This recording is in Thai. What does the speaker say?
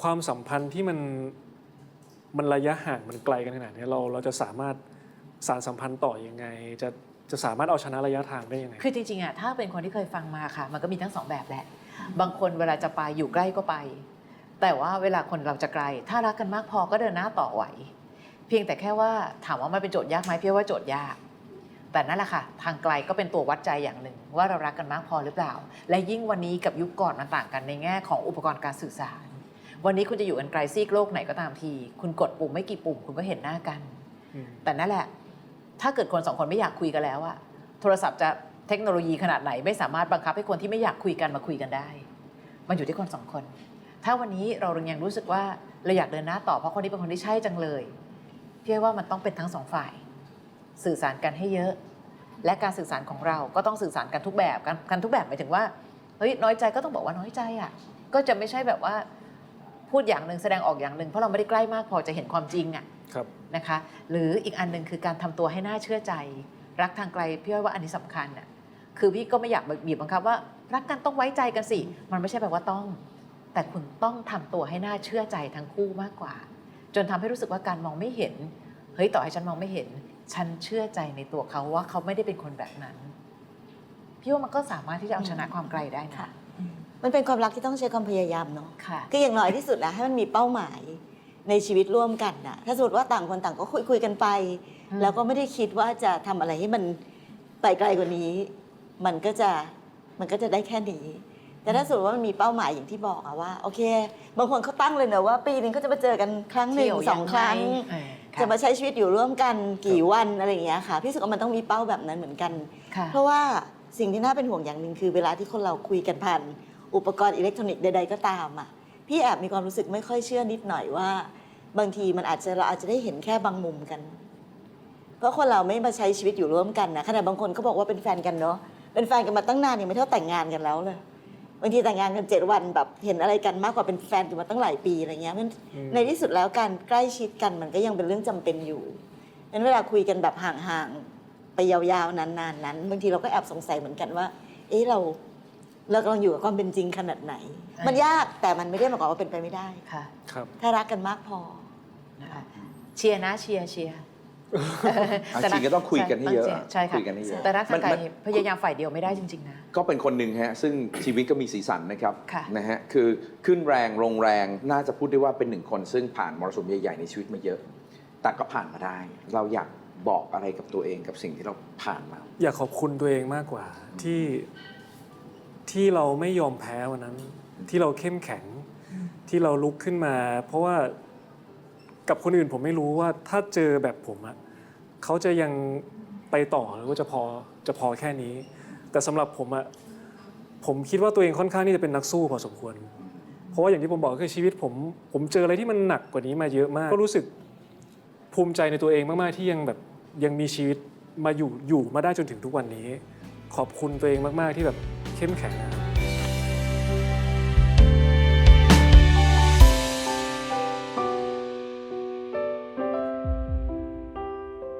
ความสัมพันธ์ที่มันมันระยะห่างมันไกลกันขนาดนี้เราเราจะสามารถสารสัมพันธ์ต่อยังไง จะจะสามารถเอาชนะระยะทางได้ยังไง คือจริงๆอะถ้าเป็นคนที่เคยฟังมาค่ะ มันก็มีทั้งสองแบบแหละ บางคนเวลาจะไปอยู่ใกล้ก็ไป แต่ว่าเวลาคนเราจะไกล ถ้ารักกันมากพอก็เดินหน้าต่อไหว เพียงแต่แค่ว่าถามว่ามันเป็นโจทย์ยากไหมพี่ว่าโจทย์ยาก แต่นั่นแหละค่ะ ทางไกลก็เป็นตัววัดใจอย่างหนึ่ง ว่าเรารักกันมากพอหรือเปล่า และยิ่งวันนี้กับยุคก่อนมันต่างกันในแง่ของอุปกรณ์การสื่อสาร วันนี้คุณจะอยู่กันไกลซีกโลกไหนก็ตามที คุณกดปุ่มไม่กี่ปุ่ม คุณก็เห็นหน้ากันอืมแต่นั่นแหละ ถ้าเกิดคนสองคนไม่อยากคุยกันแล้วอะโทรศัพท์จะเทคโนโลยีขนาดไหนไม่สามารถบังคับให้คนที่ไม่อยากคุยกันมาคุยกันได้ มันอยู่ที่คนสองคน ถ้าวันนี้เรายังรู้สึกว่าเราอยากเดินหน้าต่อเพราะคนนี้เป็นคนที่ใช่จังเลยพี่ว่ามันต้องเป็นทั้งสองฝ่าย สื่อสารกันให้เยอะ และการสื่อสารของเราก็ต้องสื่อสารกันทุกแบบกันกันทุกแบบหมายถึงว่าเฮ้ยน้อยใจก็ต้องบอกว่าน้อยใจอะก็จะไม่ใช่แบบว่า พูดอย่างหนึ่งแสดงออกอย่างหนึ่งเพราะเราไม่ได้ใกล้มากพอจะเห็นความจริงอะครับนะคะ หรืออีกอันหนึ่งคือการทำตัวให้น่าเชื่อใจ รักทางไกลพี่อ้อยว่าอันนี้สำคัญน่ะคือพี่ก็ไม่อยากบีบบังคับว่า รักกันต้องไว้ใจกันสิ มันไม่ใช่แปลว่าต้อง แต่คุณต้องทำตัวให้น่าเชื่อใจทั้งคู่มากกว่า จนทำให้รู้สึกว่าการมองไม่เห็นเฮ้ยต่อให้ฉันมองไม่เห็น ฉันเชื่อใจในตัวเขาว่าเขาไม่ได้เป็นคนแบบนั้น พี่ว่ามันก็สามารถที่จะเอาชนะความไกลได้นะค่ะ มันเป็นความรักที่ต้องใช้ความพยายามเนาะค่ะ คืออย่างน้อยที่สุดนะให้มันมีเป้าหมายในชีวิตร่วมกันนะถ้าสมมติว่าต่างคนต่างก็คุยคุยกันไป อืม แล้วก็ไม่ได้คิดว่าจะทำอะไรให้มันไปไกลกว่านี้ มันก็จะมันก็จะได้แค่นี้ แต่ถ้าสมมติว่ามันมีเป้าหมายอย่างที่บอกอะว่าโอเค บางคนเขาตั้งเลยเนอะว่า ปีหนึงก็จะมาเจอกันครั้งหนึ่งเที่ยวสองครั้ง เออค่จะมาใช้ชีวิตอยู่ร่วมกันกี่วันอะไรอย่างเงี้ยค่ะพี่รู้สึกว่ามันต้องมีเป้าแบบนั้นเหมือนกัน ค่ะ เพราะว่าสิ่งที่น่าเป็นห่วงอย่างหนึ่งคือเวลาที่คนเราคุยกันผ่าน อุปกรณ์อิเล็กทรอนิกส์ใดๆก็ตามอะพี่แอบมีความรู้สึกไม่ค่อยเชื่อนิดหน่อยว่า บางทีมันอาจจะเราอาจจะได้เห็นแค่บางมุมกัน เพราะคนเราไม่มาใช้ชีวิตอยู่ร่วมกันนะขณะบางคนเขาบอกว่าเป็นแฟนกันเนาะเป็นแฟนกันมาตั้งนานยังไม่เท่าแต่งงานกันแล้วเลยบางทีแต่งงานกันเจ็ดวันแบบเห็นอะไรกันมากกว่าเป็นแฟนกันมาตั้งหลายปีอะไรเงี้ยมันอืมในที่สุดแล้วการใกล้ชิดกันมันก็ยังเป็นเรื่องจำเป็นอยู่งั้นเวลาคุยกันแบบห่างๆไปยาวๆนานๆนั้นบางทีเราก็แอบสงสัยเหมือนกันว่า เอ๊ะเรา เรากำลังอยู่กับความเป็นจริงขนาดไหนอ่ามัมันยากแต่มันไม่ได้หมายความว่าเป็นไปไม่ได้ ค่ะครับถ้ารักกันมากพอ นะคะเชียร์นะเชียร์เชียร์ อะจริงก็ต้องคุยกันให้เยอะใช่ค่ะคุยกันให้เยอะแต่รักทางไกลมัน พยายามฝ่ายเดียวไม่ได้จริง ๆ นะ ก็เป็นคนหนึ่งฮะ ซึ่งชีวิตก็มีสีสันนะครับค่ะ นะฮะคือขึ้นแรงลงแรงน่าจะพูดได้ว่าเป็นหนึ่งคน ซึ่งผ่านมรสุมใหญ่ ๆ ในชีวิตมาเยอะ แต่ก็ผ่านมาได้ เราอยากบอกอะไรกับตัวเองกับสิ่งที่เราผ่านมา อยากขอบคุณตัวเองมากกว่า ที่ ที่เราไม่ยอมแพ้วันนั้น ที่เราเข้มแข็ง ที่เราลุกขึ้นมา เพราะว่ากับคนอื่นผมไม่รู้ว่าถ้าเจอแบบผมอะเขาจะยังไปต่อหรือว่าจะพอจะพอแค่นี้ แต่สำหรับผมอะผมคิดว่าตัวเองค่อนข้างที่จะเป็นนักสู้พอสมควร เพราะว่าอย่างที่ผมบอกคือชีวิตผม ผมเจออะไรที่มันหนักกว่านี้มาเยอะมาก ก็รู้สึกภูมิใจในตัวเองมากๆที่ยังแบบยังมีชีวิตมาอยู่อยู่มาได้จนถึงทุกวันนี้ ขอบคุณตัวเองมากๆที่แบบ เข้มแข็งนะครับ